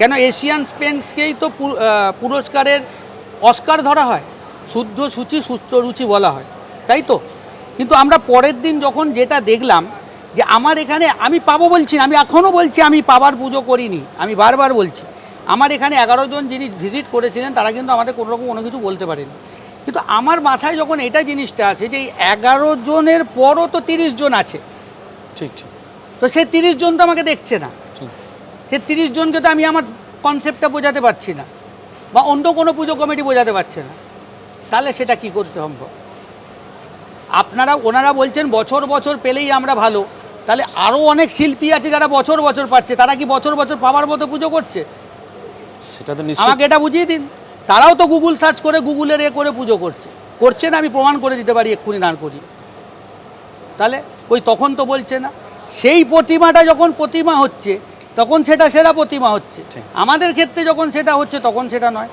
কেন এশিয়ান পেন্টসকেই তো পুরস্কারের অস্কার ধরা হয় শুদ্ধ সূচি সুস্থ রুচি বলা হয় তাই তো? কিন্তু আমরা পরের দিন যখন যেটা দেখলাম যে আমার এখানে আমি পাবো বলছি আমি এখনও বলছি আমি পাবার পুজো করিনি আমি বারবার বলছি আমার এখানে এগারো জন যিনি ভিজিট করেছিলেন তারা কিন্তু আমাদের কোনো রকম কোনো কিছু বলতে পারেনি। কিন্তু আমার মাথায় যখন এটা জিনিসটা আসে যে এগারো জনের পরও তো তিরিশ জন আছে ঠিক ঠিক। তো সে তিরিশ জন তো আমাকে দেখছে না। সে তিরিশ জনকে তো আমি আমার কনসেপ্টটা বোঝাতে পারছি না। বা অন্য কোনো পুজো কমিটি বোঝাতে পারছে না। তাহলে সেটা কি করতে সম্ভব? আপনারা ওনারা বলছেন বছর বছর পেলেই আমরা ভালো। তাহলে আরও অনেক শিল্পী আছে যারা বছর বছর পাচ্ছে। তারা কি বছর বছর পাওয়ার মতো পুজো করছে? সেটা তো আমাকে এটা বুঝিয়ে দিন। তারাও তো গুগল সার্চ করে গুগলের এ করে পুজো করছে। করছে না আমি প্রমাণ করে দিতে পারি এক্ষুনি দাঁড় করি তাহলে ওই তখন তো বলছে না। সেই প্রতিমাটা যখন প্রতিমা হচ্ছে তখন সেটা সেরা প্রতিমা হচ্ছে। আমাদের ক্ষেত্রে যখন সেটা হচ্ছে তখন সেটা নয়।